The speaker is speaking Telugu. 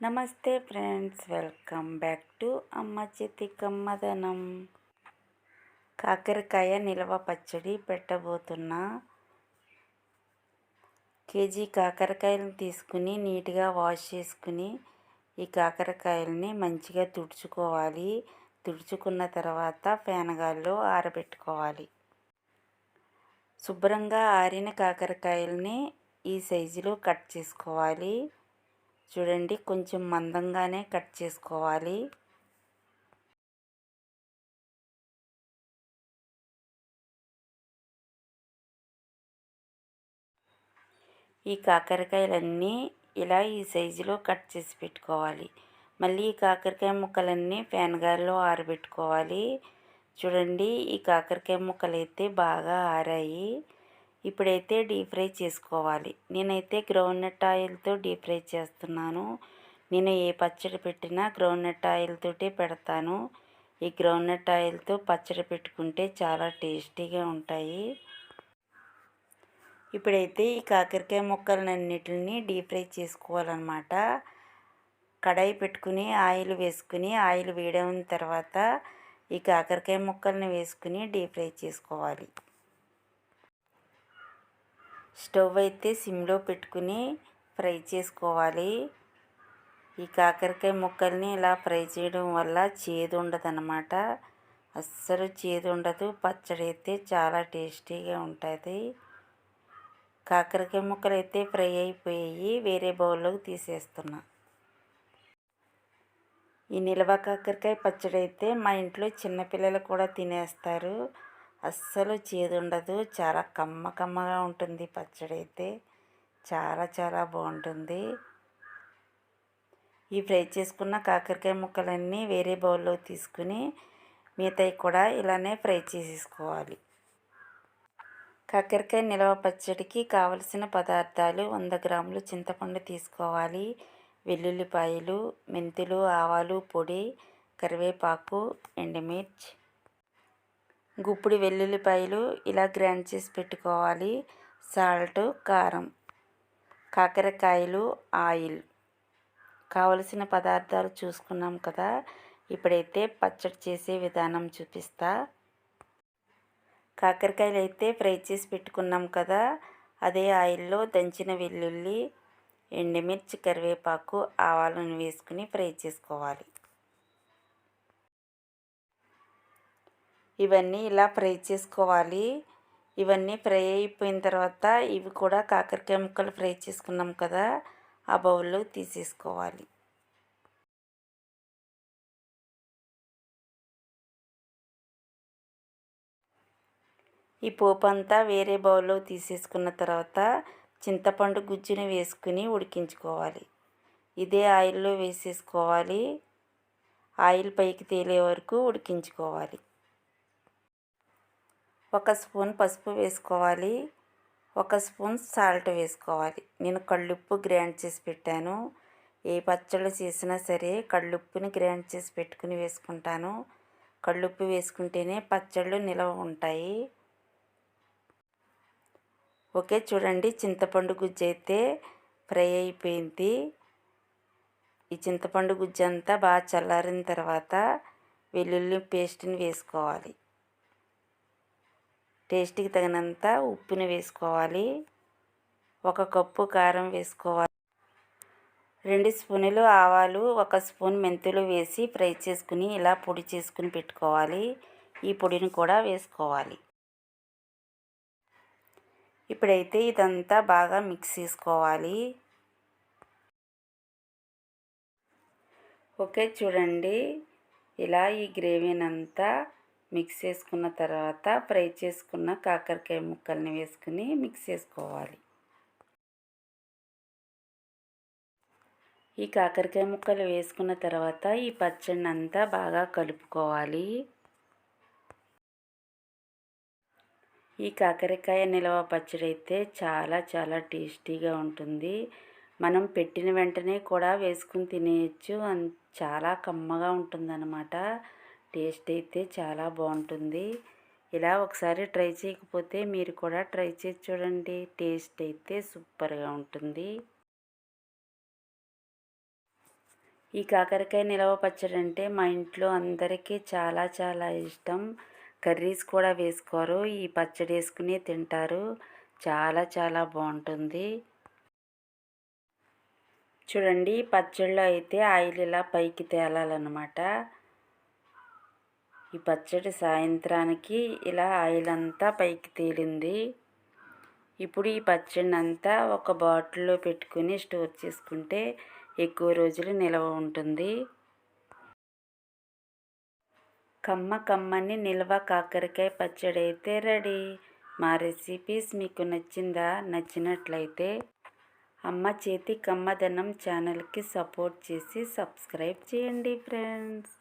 నమస్తే ఫ్రెండ్స్ వెల్కమ్ బ్యాక్ టు అమ్మ చేతి కమ్మదనం కాకరకాయ నిల్వ పచ్చడి పెట్టబోతున్నా కేజీ కాకరకాయలను తీసుకుని నీట్గా వాష్ చేసుకుని ఈ కాకరకాయలని మంచిగా తుడుచుకోవాలి. తుడుచుకున్న తర్వాత ఫేనగాల్లో ఆరబెట్టుకోవాలి. శుభ్రంగా ఆరిన కాకరకాయలని ఈ సైజులో కట్ చేసుకోవాలి. చూడండి కొంచెం మందంగానే కట్ చేసుకోవాలి. ఈ కాకరకాయలన్నీ ఇలా ఈ సైజులో కట్ చేసి పెట్టుకోవాలి. మళ్ళీ ఈ కాకరకాయ ముక్కలన్నీ ఫ్యాన్ గాలిలో ఆరబెట్టుకోవాలి. చూడండి ఈ కాకరకాయ ముక్కలు అయితే బాగా ఆరాయి. ఇప్పుడైతే డీప్ ఫ్రై చేసుకోవాలి. నేనైతే గ్రౌండ్నట్ ఆయిల్తో డీప్ ఫ్రై చేస్తున్నాను. నేను ఏ పచ్చడి పెట్టినా గ్రౌండ్నట్ ఆయిల్తోటే పెడతాను. ఈ గ్రౌండ్నట్ ఆయిల్తో పచ్చడి పెట్టుకుంటే చాలా టేస్టీగా ఉంటాయి. ఇప్పుడైతే ఈ కాకరకాయ ముక్కలన్నిటిని డీప్ ఫ్రై చేసుకోవాలన్నమాట. కడాయి పెట్టుకుని ఆయిల్ వేసుకుని ఆయిల్ వేడైన తర్వాత ఈ కాకరకాయ ముక్కల్ని వేసుకుని డీప్ ఫ్రై చేసుకోవాలి. స్టవ్ అయితే సిమ్లో పెట్టుకుని ఫ్రై చేసుకోవాలి. ఈ కాకరకాయ ముక్కల్ని ఇలా ఫ్రై చేయడం వల్ల చేదు ఉండదన్నమాట అస్సలు చేదు ఉండదు పచ్చడి అయితే చాలా టేస్టీగా ఉంటుంది. కాకరకాయ ముక్కలు అయితే ఫ్రై అయిపోయాయి. వేరే బౌల్లోకి తీసేస్తున్నా. ఈ నిల్వ కాకరకాయ పచ్చడి అయితే మా ఇంట్లో చిన్నపిల్లలు కూడా తినేస్తారు. అస్సలు చేదు ఉండదు చాలా కమ్మ కమ్మగా ఉంటుంది. పచ్చడి అయితే చాలా చాలా బాగుంటుంది. ఈ ఫ్రై చేసుకున్న కాకరకాయ ముక్కలన్నీ వేరే బౌల్లో తీసుకుని మిగతాయి కూడా ఇలానే ఫ్రై చేసేసుకోవాలి. కాకరకాయ నిలవ పచ్చడికి కావలసిన పదార్థాలు వంద గ్రాములు చింతపండు తీసుకోవాలి. వెల్లుల్లిపాయలు మెంతులు ఆవాలు పొడి కరివేపాకు ఎండుమిర్చి గుప్పుడు వెల్లుల్లిపాయలు ఇలా గ్రైండ్ చేసి పెట్టుకోవాలి. సాల్ట్ కారం కాకరకాయలు ఆయిల్. కావలసిన పదార్థాలు చూసుకున్నాం కదా. ఇప్పుడైతే పచ్చడి చేసే విధానం చూపిస్తా. కాకరకాయలు అయితే ఫ్రై చేసి పెట్టుకున్నాం కదా. అదే ఆయిల్లో దంచిన వెల్లుల్లి ఎండుమిర్చి కరివేపాకు ఆవాలను వేసుకుని ఫ్రై చేసుకోవాలి. ఇవన్నీ ఇలా ఫ్రై చేసుకోవాలి. ఇవన్నీ ఫ్రై అయిపోయిన తర్వాత ఇవి కూడా కాకరకాయ ముక్కలు ఫ్రై చేసుకున్నాం కదా ఆ బౌల్లో తీసేసుకోవాలి. ఈ పోపు అంతా వేరే బౌల్లో తీసేసుకున్న తర్వాత చింతపండు గుజ్జుని వేసుకుని ఉడికించుకోవాలి. ఇదే ఆయిల్లో వేసేసుకోవాలి. ఆయిల్ పైకి తేలే వరకు ఉడికించుకోవాలి. ఒక స్పూన్ పసుపు వేసుకోవాలి. ఒక స్పూన్ సాల్ట్ వేసుకోవాలి. నేను కళ్ళుప్పు గ్రైండ్ చేసి పెట్టాను. ఏ పచ్చళ్ళు చేసినా సరే కళ్ళుప్పుని గ్రైండ్ చేసి పెట్టుకుని వేసుకుంటాను. కళ్ళుప్పు వేసుకుంటేనే పచ్చళ్ళు నిలవ ఉంటాయి. ఓకే చూడండి. చింతపండు గుజ్జు అయితే ఫ్రై అయిపోయింది. ఈ చింతపండు గుజ్జు అంతా బాగా చల్లారిన తర్వాత వెల్లుల్లి పేస్ట్ని వేసుకోవాలి. టేస్ట్కి తగినంత ఉప్పుని వేసుకోవాలి. ఒక కప్పు కారం వేసుకోవాలి. రెండు స్పూనులు ఆవాలు ఒక స్పూన్ మెంతులు వేసి ఫ్రై చేసుకుని ఇలా పొడి చేసుకుని పెట్టుకోవాలి. ఈ పొడిని కూడా వేసుకోవాలి. ఇప్పుడైతే ఇదంతా బాగా మిక్స్ చేసుకోవాలి. ఓకే చూడండి. ఇలా ఈ గ్రేవీనంతా మిక్స్ చేసుకున్న తర్వాత ఫ్రై చేసుకున్న కాకరకాయ ముక్కల్ని వేసుకుని మిక్స్ చేసుకోవాలి. ఈ కాకరకాయ ముక్కలు వేసుకున్న తర్వాత ఈ పచ్చడిని అంతా బాగా కలుపుకోవాలి. ఈ కాకరకాయ నిలవ పచ్చడి అయితే చాలా చాలా టేస్టీగా ఉంటుంది. మనం పెట్టిన వెంటనే కూడా వేసుకుని తినేయచ్చు. చాలా కమ్మగా ఉంటుందన్నమాట. టేస్ట్ అయితే చాలా బాగుంటుంది. ఇలా ఒకసారి ట్రై చేయకపోతే మీరు కూడా ట్రై చేసి చూడండి. టేస్ట్ అయితే సూపర్గా ఉంటుంది. ఈ కాకరకాయ నిలవ పచ్చడి అంటే మా ఇంట్లో అందరికీ చాలా చాలా ఇష్టం. కర్రీస్ కూడా వేసుకోరు. ఈ పచ్చడి వేసుకుని తింటారు. చాలా చాలా బాగుంటుంది. చూడండి పచ్చడిలో అయితే ఆయిల్ ఇలా పైకి తేలాలన్నమాట. ఈ పచ్చడి సాయంత్రానికి ఇలా ఆయిల్ అంతా పైకి తేలింది. ఇప్పుడు ఈ పచ్చడిని అంతా ఒక బాటిల్లో పెట్టుకుని స్టోర్ చేసుకుంటే ఎక్కువ రోజులు నిల్వ ఉంటుంది. కమ్మ కమ్మని నిల్వ కాకరకాయ పచ్చడి అయితే రెడీ. మా రెసిపీస్ మీకు నచ్చిందా? నచ్చినట్లయితే అమ్మ చేతి కమ్మదనం ఛానల్కి సపోర్ట్ చేసి సబ్స్క్రైబ్ చేయండి ఫ్రెండ్స్.